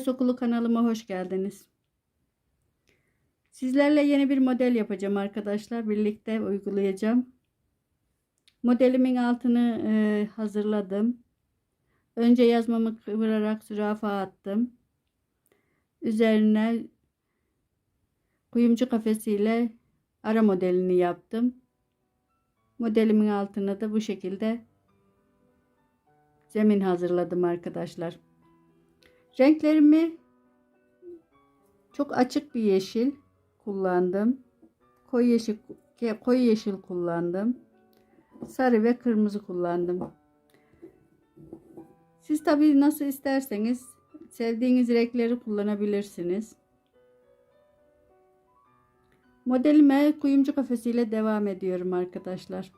Heves Okulu kanalıma hoş geldiniz. Sizlerle yeni bir model yapacağım arkadaşlar. Birlikte uygulayacağım. Modelimin altını e, hazırladım. Önce yazmamı kıvırarak zürafa attım. Üzerine kuyumcu kafesiyle ara modelini yaptım. Modelimin altına da bu şekilde zemin hazırladım arkadaşlar. Renklerimi çok açık bir yeşil kullandım. Koyu yeşil koyu yeşil kullandım. Sarı ve kırmızı kullandım. Siz tabii nasıl isterseniz sevdiğiniz renkleri kullanabilirsiniz. Modelime kuyumcu kafesiyle devam ediyorum arkadaşlar.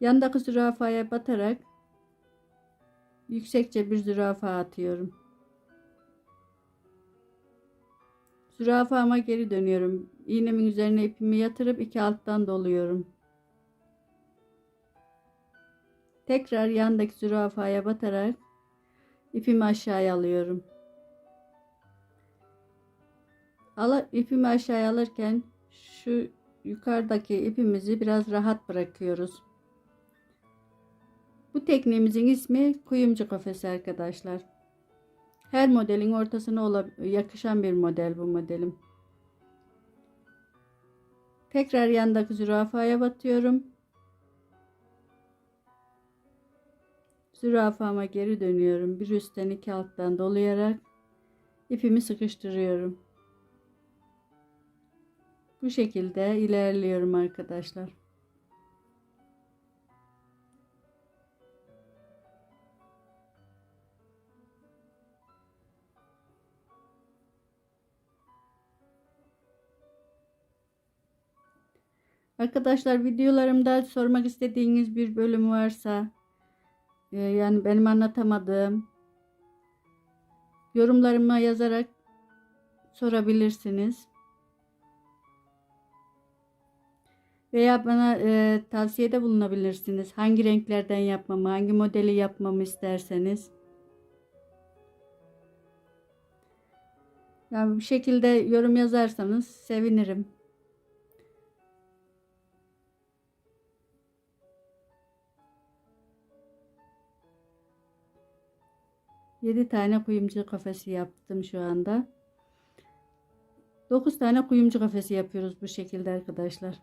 Yandaki zürafaya batarak yüksekçe bir zürafa atıyorum. Zürafama geri dönüyorum. İğnemin üzerine ipimi yatırıp iki alttan doluyorum. Tekrar yandaki zürafaya batarak ipimi aşağıya alıyorum. Ala, ipimi aşağıya alırken şu yukarıdaki ipimizi biraz rahat bırakıyoruz. Bu tekniğimizin ismi kuyumcu kafesi arkadaşlar. Her modelin ortasına yakışan bir model bu modelim. Tekrar yandaki zürafaya batıyorum. Zürafama geri dönüyorum. Bir üstten iki alttan dolayarak ipimi sıkıştırıyorum. Bu şekilde ilerliyorum arkadaşlar. Arkadaşlar videolarımda sormak istediğiniz bir bölüm varsa e, yani benim anlatamadığım yorumlarıma yazarak sorabilirsiniz. Veya bana e, tavsiyede bulunabilirsiniz. Hangi renklerden yapmamı, hangi modeli yapmamı isterseniz. Yani bir şekilde yorum yazarsanız sevinirim. 7 tane kuyumcu kafesi yaptım şu anda. 9 tane kuyumcu kafesi yapıyoruz bu şekilde arkadaşlar.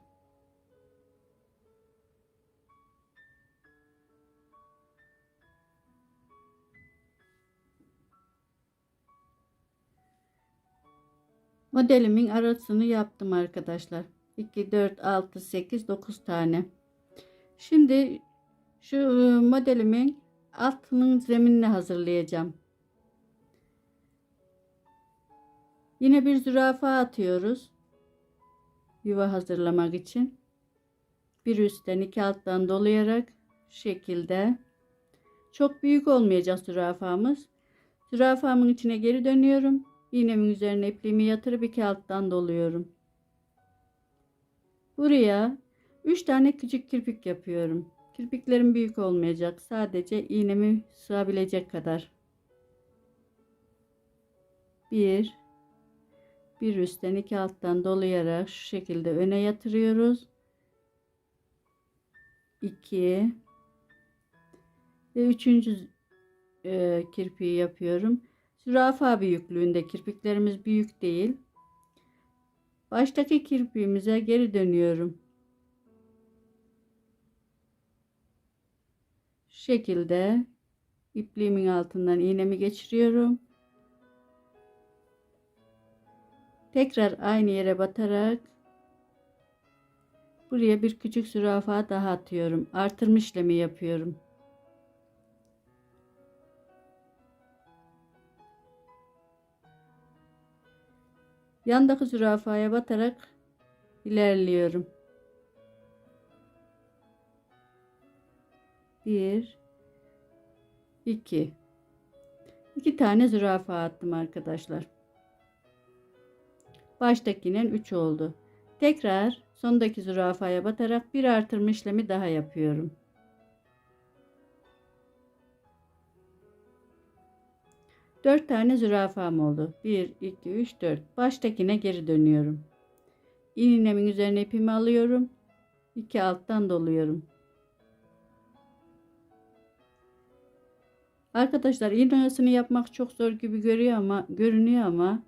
Modelimin arasını yaptım arkadaşlar. 2, 4, 6, 8, 9 tane. Şimdi şu ıı, modelimin altının zeminini hazırlayacağım. Yine bir zürafa atıyoruz. Yuva hazırlamak için. Bir üstten iki alttan dolayarak şekilde. Çok büyük olmayacak zürafamız. Zürafamın içine geri dönüyorum. İğnemin üzerine ipliğimi yatırıp iki alttan doluyorum. Buraya 3 tane küçük kirpik yapıyorum. Kirpiklerim büyük olmayacak. Sadece iğnemi sığabilecek kadar. Bir, bir üstten iki alttan dolayarak şu şekilde öne yatırıyoruz. 2 ve üçüncü e, kirpiği yapıyorum. Zürafa büyüklüğünde kirpiklerimiz büyük değil. Baştaki kirpiğimize geri dönüyorum. Şekilde ipliğimin altından iğnemi geçiriyorum. Tekrar aynı yere batarak buraya bir küçük zürafa daha atıyorum. Artırma işlemi yapıyorum. Yandaki zürafaya batarak ilerliyorum. Bir, 2 2 tane zürafa attım arkadaşlar. Baştakinin 3 oldu. Tekrar sondaki zürafaya batarak bir artırma işlemi daha yapıyorum. 4 tane zürafam oldu. 1, 2, 3, 4. Baştakine geri dönüyorum. İğnemin üzerine ipimi alıyorum. 2 alttan doluyorum. Arkadaşlar iğne oyasını yapmak çok zor gibi görüyor ama görünüyor ama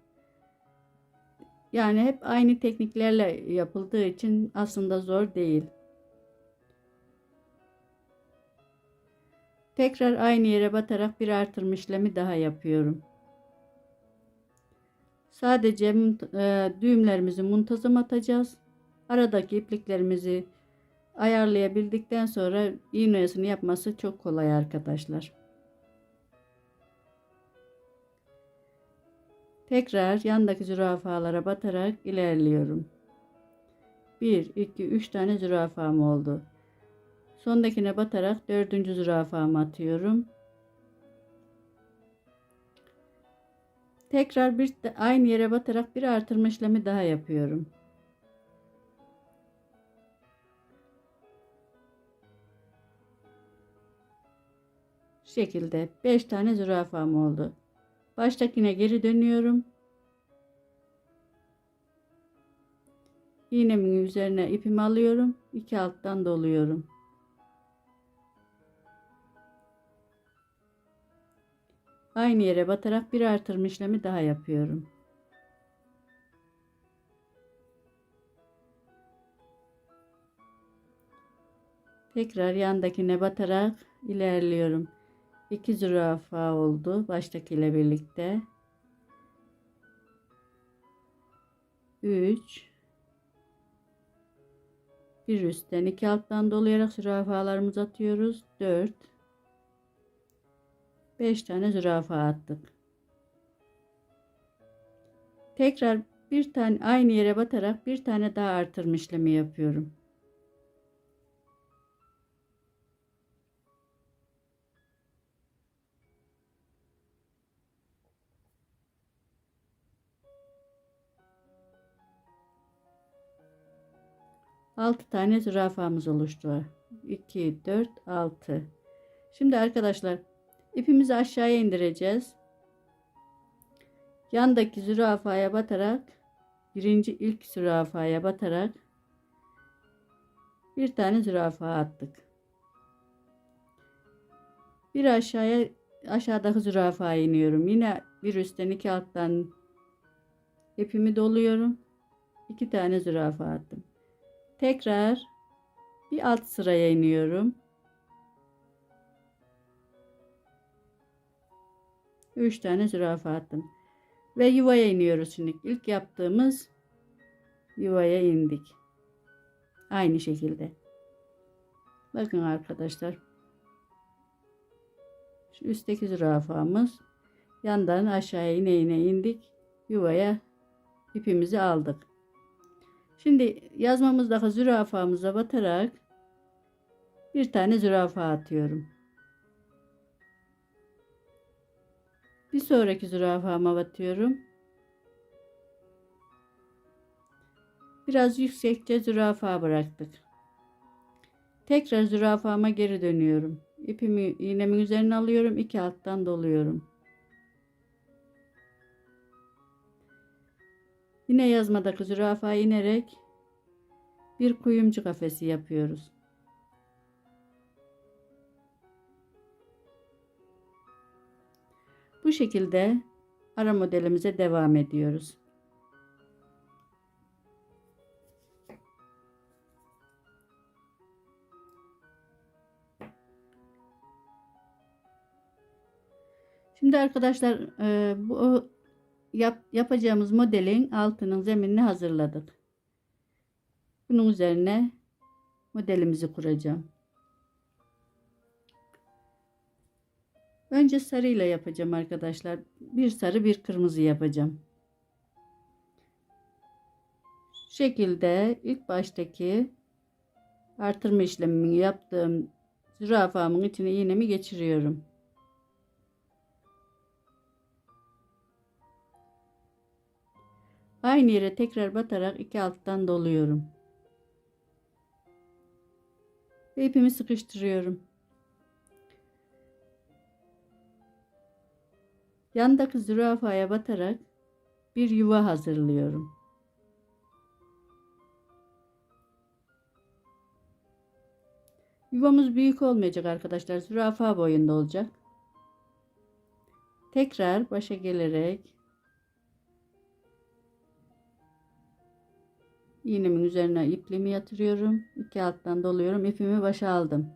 yani hep aynı tekniklerle yapıldığı için aslında zor değil. Tekrar aynı yere batarak bir artırma işlemi daha yapıyorum. Sadece e, düğümlerimizi muntazam atacağız. Aradaki ipliklerimizi ayarlayabildikten sonra iğne oyasını yapması çok kolay arkadaşlar. Tekrar yandaki zürafalara batarak ilerliyorum. 1, 2, 3 tane zürafam oldu. Sondakine batarak dördüncü zürafamı atıyorum. Tekrar bir aynı yere batarak bir artırma işlemi daha yapıyorum. Şekilde 5 tane zürafam oldu. Baştakine geri dönüyorum. İğnemin üzerine ipimi alıyorum. iki alttan doluyorum. Aynı yere batarak bir artırma işlemi daha yapıyorum. Tekrar yandakine batarak ilerliyorum. 2 zürafa oldu baştakiyle birlikte. 3 bir üstten iki alttan dolayarak zürafalarımızı atıyoruz. 4 5 tane zürafa attık. Tekrar bir tane aynı yere batarak bir tane daha artırma işlemi yapıyorum. 6 tane zürafamız oluştu. 2, 4, 6. Şimdi arkadaşlar ipimizi aşağıya indireceğiz. Yandaki zürafaya batarak birinci ilk zürafaya batarak bir tane zürafa attık. Bir aşağıya aşağıdaki zürafaya iniyorum. Yine bir üstten iki alttan ipimi doluyorum. İki tane zürafa attım. Tekrar bir alt sıraya iniyorum. 3 tane zürafa attım. Ve yuvaya iniyoruz şimdi. İlk yaptığımız yuvaya indik. Aynı şekilde. Bakın arkadaşlar. Şu üstteki zürafamız yandan aşağıya ine ine indik. Yuvaya ipimizi aldık. Şimdi yazmamızdaki zürafamıza batarak bir tane zürafa atıyorum. Bir sonraki zürafama batıyorum. Biraz yüksekçe zürafa bıraktık. Tekrar zürafama geri dönüyorum. İpimi iğnemin üzerine alıyorum. iki alttan doluyorum. Yine yazmadaki zürafa inerek bir kuyumcu kafesi yapıyoruz. Bu şekilde ara modelimize devam ediyoruz. Şimdi arkadaşlar e, bu yap, yapacağımız modelin altının zeminini hazırladık. Bunun üzerine modelimizi kuracağım. Önce sarıyla yapacağım arkadaşlar. Bir sarı bir kırmızı yapacağım. Şu şekilde ilk baştaki artırma işlemini yaptığım zürafamın içine iğnemi geçiriyorum. Aynı yere tekrar batarak iki alttan doluyorum. Ve ipimi sıkıştırıyorum. Yandaki zürafaya batarak bir yuva hazırlıyorum. Yuvamız büyük olmayacak arkadaşlar. Zürafa boyunda olacak. Tekrar başa gelerek iğnemin üzerine ipliğimi yatırıyorum. İki alttan doluyorum. İpimi başa aldım.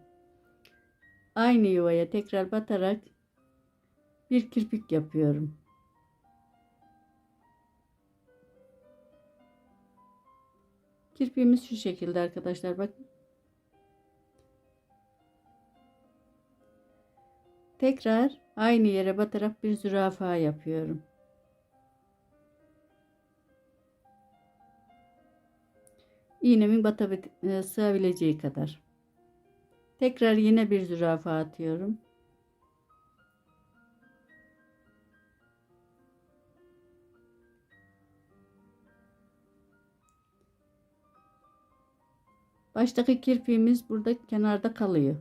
Aynı yuvaya tekrar batarak bir kirpik yapıyorum. Kirpiğimiz şu şekilde arkadaşlar. Bakın. Tekrar aynı yere batarak bir zürafa yapıyorum. İğnemin batabil e, sığabileceği kadar. Tekrar yine bir zürafa atıyorum. Baştaki kirpiğimiz burada kenarda kalıyor.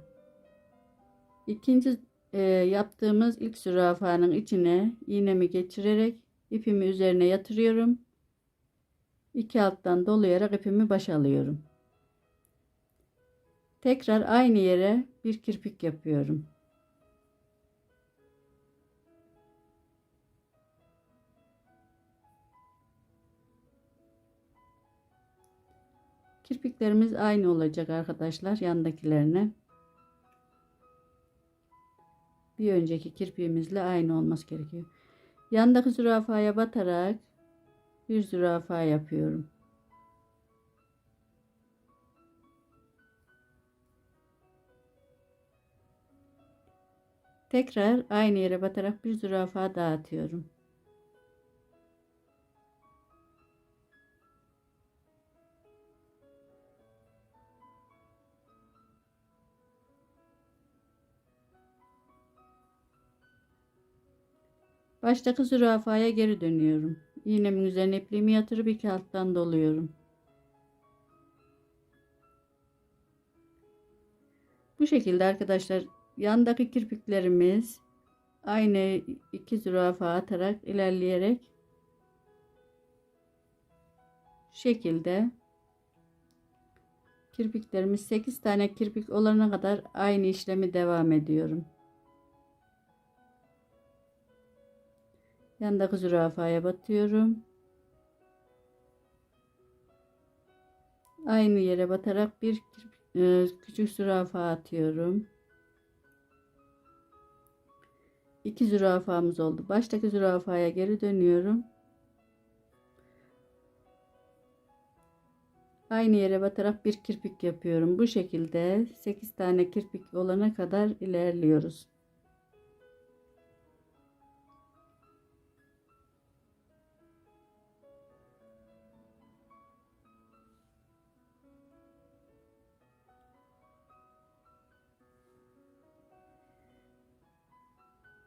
İkinci e, yaptığımız ilk zürafanın içine iğnemi geçirerek ipimi üzerine yatırıyorum. İki alttan dolayarak ipimi başa alıyorum. Tekrar aynı yere bir kirpik yapıyorum. Kirpiklerimiz aynı olacak arkadaşlar yandakilerine. Bir önceki kirpiğimizle aynı olması gerekiyor. Yandaki zürafaya batarak bir zürafa yapıyorum. Tekrar aynı yere batarak bir zürafa dağıtıyorum. Baştaki zürafaya geri dönüyorum. İğnemin üzerine ipliğimi yatırıp iki alttan doluyorum. Bu şekilde arkadaşlar yandaki kirpiklerimiz aynı iki zürafa atarak ilerleyerek şekilde kirpiklerimiz 8 tane kirpik olana kadar aynı işlemi devam ediyorum. Yandaki zürafaya batıyorum. Aynı yere batarak bir e, küçük zürafa atıyorum. İki zürafamız oldu. Baştaki zürafaya geri dönüyorum. Aynı yere batarak bir kirpik yapıyorum. Bu şekilde 8 tane kirpik olana kadar ilerliyoruz.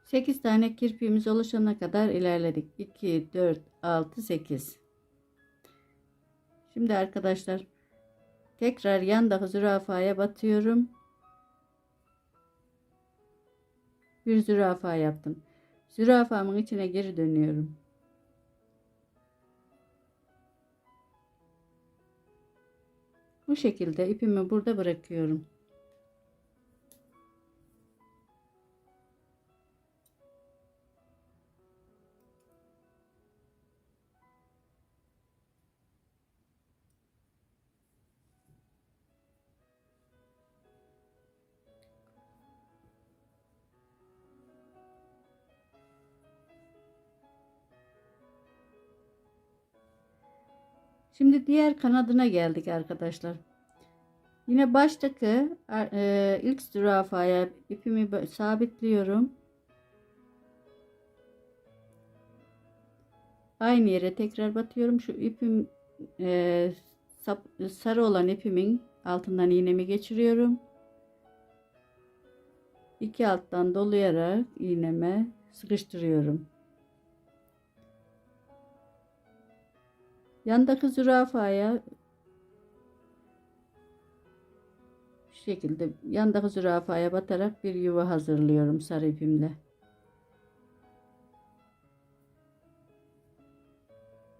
8 tane kirpiğimiz oluşana kadar ilerledik. 2, 4, 6, 8. Şimdi arkadaşlar tekrar yandaki zürafaya batıyorum. Bir zürafa yaptım. Zürafamın içine geri dönüyorum. Bu şekilde ipimi burada bırakıyorum. '' Şimdi diğer kanadına geldik arkadaşlar. Yine baştaki e, ilk zürafaya ipimi sabitliyorum. Aynı yere tekrar batıyorum. Şu ipim e, sap, sarı olan ipimin altından iğnemi geçiriyorum. İki alttan dolayarak iğneme sıkıştırıyorum. Yandaki zürafaya şu şekilde yandaki zürafaya batarak bir yuva hazırlıyorum sarı ipimle.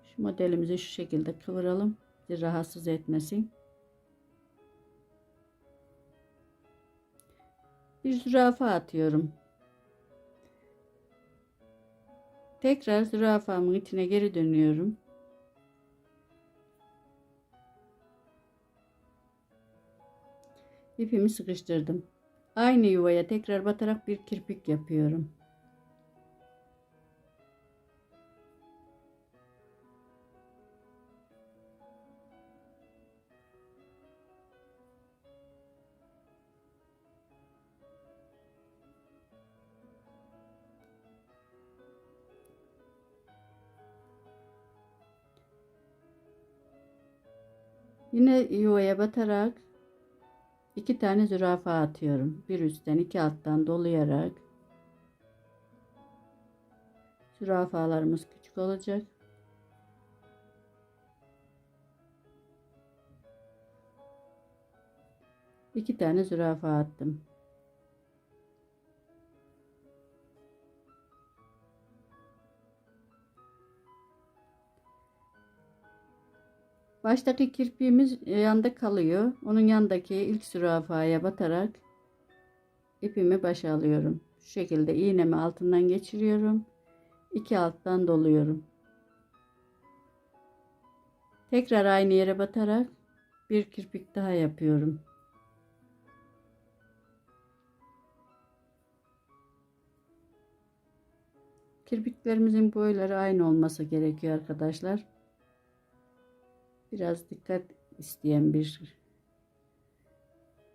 Şu modelimizi şu şekilde kıvıralım. Bizi rahatsız etmesin. Bir zürafa atıyorum. Tekrar zürafamın içine geri dönüyorum. İpimi sıkıştırdım. Aynı yuvaya tekrar batarak bir kirpik yapıyorum. Yine yuvaya batarak iki tane zürafa atıyorum. Bir üstten iki alttan dolayarak zürafalarımız küçük olacak. İki tane zürafa attım. Baştaki kirpiğimiz yanda kalıyor. Onun yandaki ilk zürafaya batarak ipimi başa alıyorum. Şu şekilde iğnemi altından geçiriyorum. İki alttan doluyorum. Tekrar aynı yere batarak bir kirpik daha yapıyorum. Kirpiklerimizin boyları aynı olması gerekiyor arkadaşlar. Biraz dikkat isteyen bir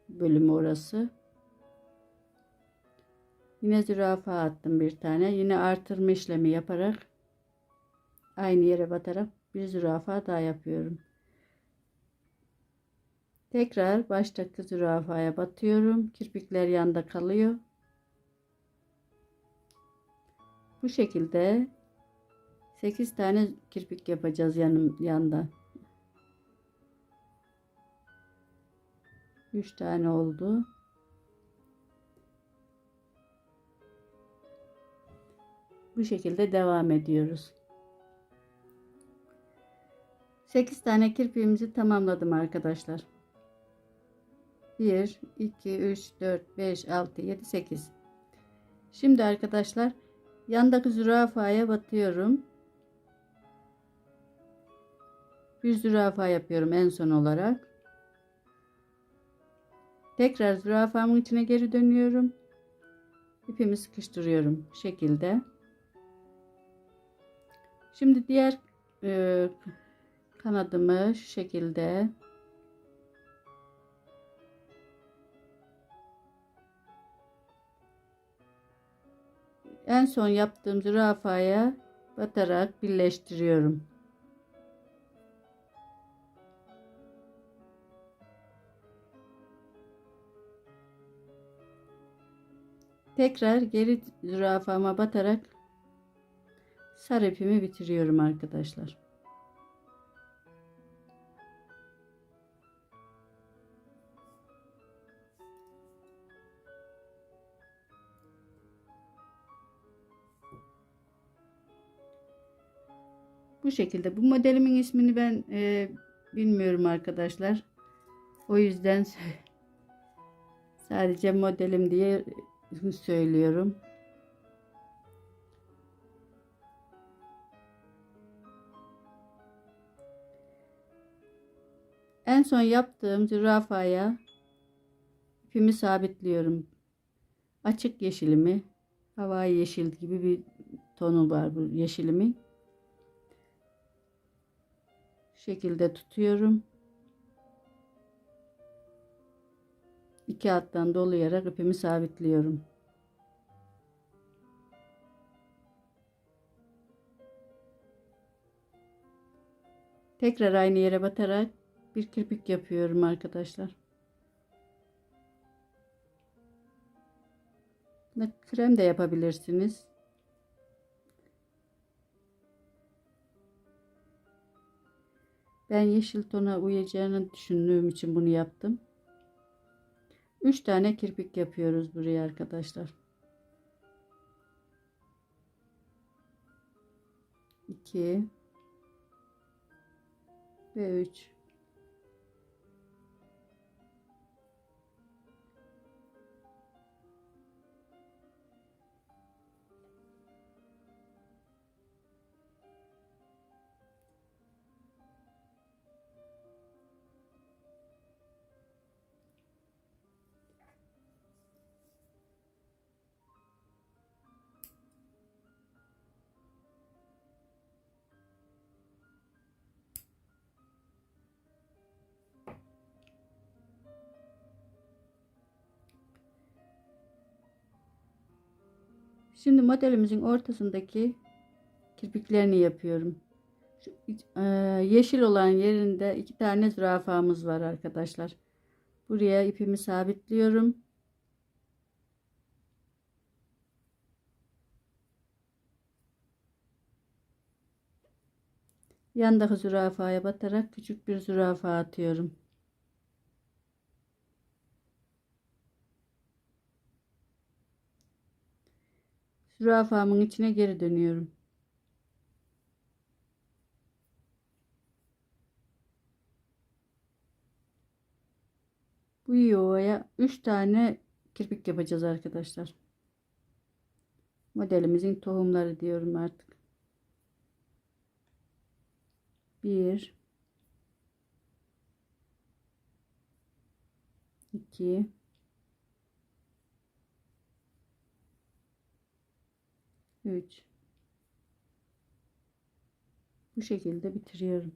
bölüm orası. Yine zürafa attım bir tane. Yine artırma işlemi yaparak aynı yere batarak bir zürafa daha yapıyorum. Tekrar baştaki zürafaya batıyorum. Kirpikler yanda kalıyor. Bu şekilde 8 tane kirpik yapacağız yanım yanda. 3 tane oldu. Bu şekilde devam ediyoruz. 8 tane kirpiğimizi tamamladım arkadaşlar. 1 2 3 4 5 6 7 8 Şimdi arkadaşlar yandaki zürafaya batıyorum. Bir zürafa yapıyorum en son olarak. Tekrar zürafamın içine geri dönüyorum. İpimi sıkıştırıyorum bu şekilde. Şimdi diğer e, kanadımı şu şekilde en son yaptığım zürafaya batarak birleştiriyorum. Tekrar geri zürafama batarak sarı ipimi bitiriyorum arkadaşlar. Bu şekilde. Bu modelimin ismini ben e, bilmiyorum arkadaşlar. O yüzden sadece modelim diye söylüyorum. En son yaptığım zürafaya ipimi sabitliyorum. Açık yeşilimi, havai yeşil gibi bir tonu var bu yeşilimin. şekilde tutuyorum. İki alttan dolayarak ipimi sabitliyorum. Tekrar aynı yere batarak bir kirpik yapıyorum arkadaşlar. Krem de yapabilirsiniz. Ben yeşil tona uyacağını düşündüğüm için bunu yaptım. 3 tane kirpik yapıyoruz buraya arkadaşlar. 2 ve 3 Şimdi modelimizin ortasındaki kirpiklerini yapıyorum. Şu, e, yeşil olan yerinde iki tane zürafamız var arkadaşlar. Buraya ipimi sabitliyorum. Yandaki zürafaya batarak küçük bir zürafa atıyorum. Zürafamın içine geri dönüyorum. Bu yuvaya 3 tane kirpik yapacağız arkadaşlar. Modelimizin tohumları diyorum artık. 1 2 3 bu şekilde bitiriyorum.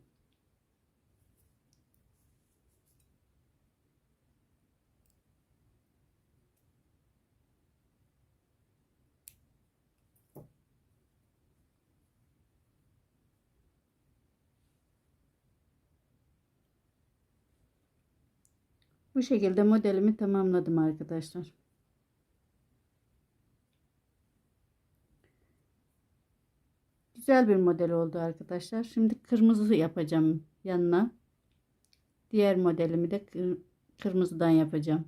Bu şekilde modelimi tamamladım arkadaşlar. Güzel bir model oldu arkadaşlar. Şimdi kırmızı yapacağım yanına. Diğer modelimi de kırmızıdan yapacağım.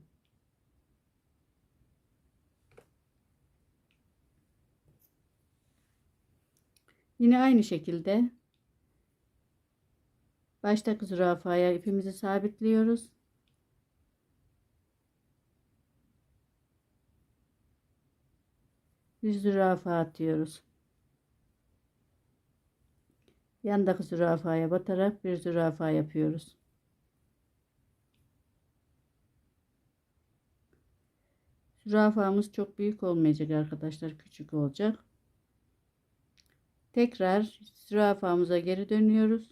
Yine aynı şekilde baştaki zürafaya ipimizi sabitliyoruz. Bir zürafa atıyoruz. Yandaki zürafaya batarak bir zürafa yapıyoruz. Zürafamız çok büyük olmayacak arkadaşlar. Küçük olacak. Tekrar zürafamıza geri dönüyoruz.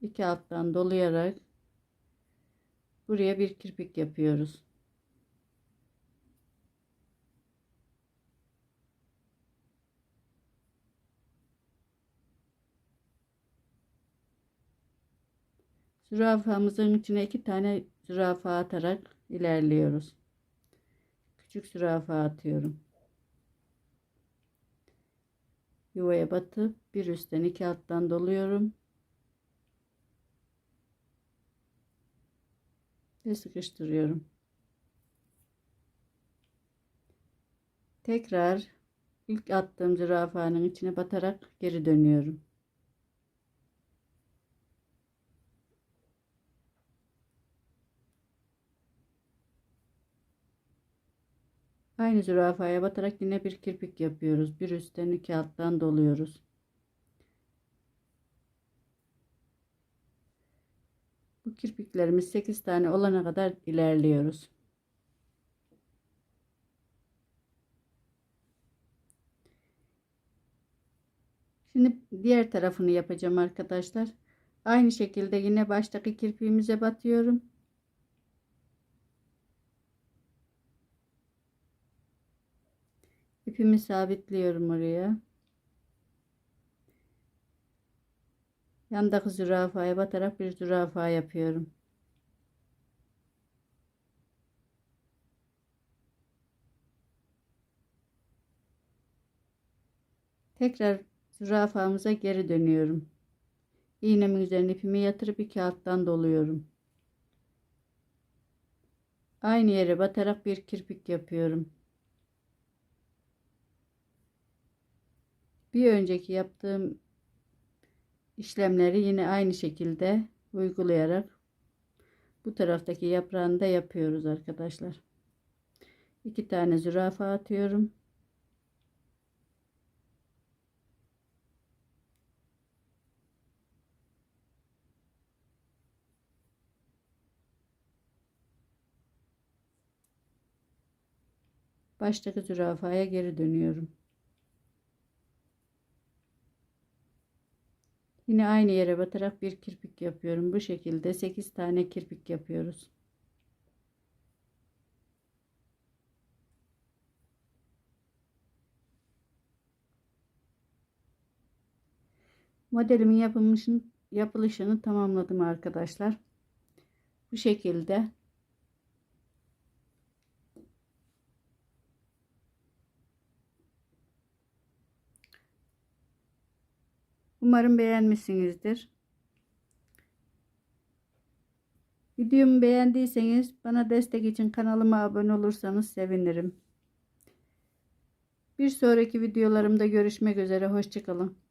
İki alttan dolayarak buraya bir kirpik yapıyoruz. Zürafamızın içine iki tane zürafa atarak ilerliyoruz. Küçük zürafa atıyorum. Yuvaya batıp bir üstten iki alttan doluyorum. Ve sıkıştırıyorum. Tekrar ilk attığım zürafanın içine batarak geri dönüyorum. Aynı zürafaya batarak yine bir kirpik yapıyoruz. Bir üstten iki alttan doluyoruz. Bu kirpiklerimiz 8 tane olana kadar ilerliyoruz. Şimdi diğer tarafını yapacağım arkadaşlar. Aynı şekilde yine baştaki kirpiğimize batıyorum. İpimi sabitliyorum oraya. Yandaki zürafaya batarak bir zürafa yapıyorum. Tekrar zürafamıza geri dönüyorum. İğnemin üzerine ipimi yatırıp iki alttan doluyorum. Aynı yere batarak bir kirpik yapıyorum. Bir önceki yaptığım işlemleri yine aynı şekilde uygulayarak bu taraftaki yaprağını da yapıyoruz arkadaşlar. İki tane zürafa atıyorum. Baştaki zürafaya geri dönüyorum. Yine aynı yere batarak bir kirpik yapıyorum. Bu şekilde 8 tane kirpik yapıyoruz. Modelimin yapılmışını, yapılışını tamamladım arkadaşlar. Bu şekilde Umarım beğenmişsinizdir. Videomu beğendiyseniz bana destek için kanalıma abone olursanız sevinirim. Bir sonraki videolarımda görüşmek üzere. Hoşçakalın.